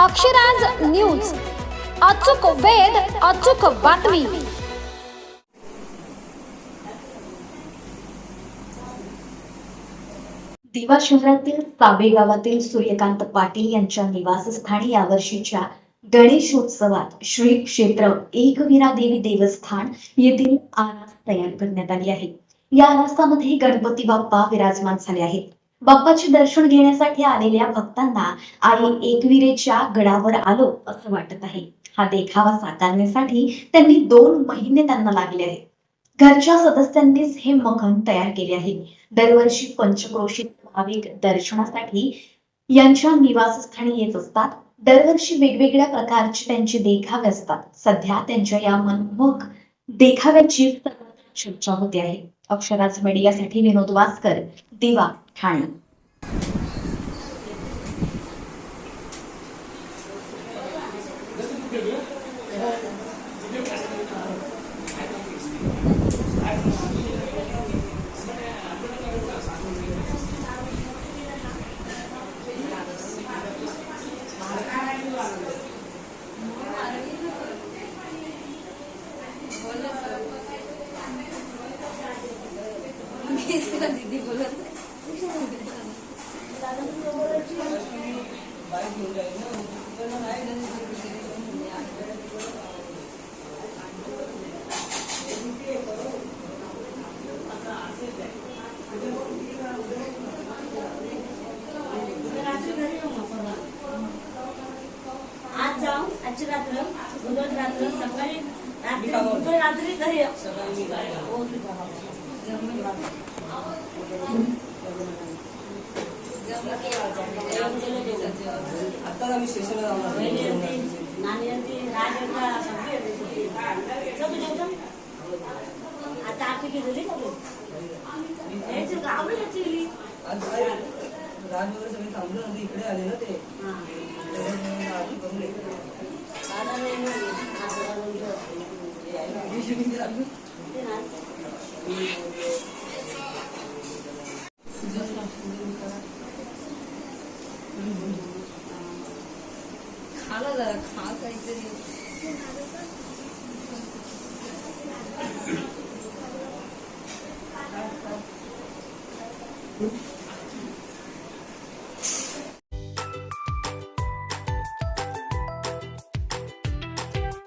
Akshraj news. अचूक वेध अचूक बातमी. दिवा शहरातील साबे गावातील सूर्यकांत पाटील यांच्या निवासस्थानी यावर्षीच्या गणेशोत्सवात श्री क्षेत्र एकवीरा देवी देवस्थान येथील आरास तयार करण्यात आली आहे. या आरासामध्ये गणपती बाप्पा विराजमान झाले आहेत. बाप्पाचे दर्शन घेण्यासाठी आलेल्या भक्तांना आई एकविरेच्या गडावर आलो असं वाटत आहे. हा देखावा साकारण्यासाठी त्यांनी दोन महिने त्यांना लागले आहेत. घरच्या सदस्यांनीच हे मखन तयार केले आहे. दरवर्षी पंचक्रोशीत भाविक दर्शनासाठी यांच्या निवासस्थानी येत असतात. दरवर्षी वेगवेगळ्या प्रकारचे त्यांचे देखावे असतात. सध्या त्यांच्या या मनमोहक देखाव्याची चर्चा होते आहे. अक्षराज मीडियासाठी विनोद वासकर दिवा. ठाणे दीदी बोलत. आज जाऊ आजची रात्र उद्या रात्र सकाळी रात्री उद्या रात्री घरी आता आम्ही स्टेशनला बहिणी जाऊन होती, नानी होती, राज होता, सगळी होती. सगळी जेवतो. आता आरती केलेली सगळी. यायचं का? आवडलं actually. आज काय राज वगैरे सगळे थांबले नव्हते इकडे आले ना ते हा. त्याच्यामुळे खाला जरा खा काहीतरी Thank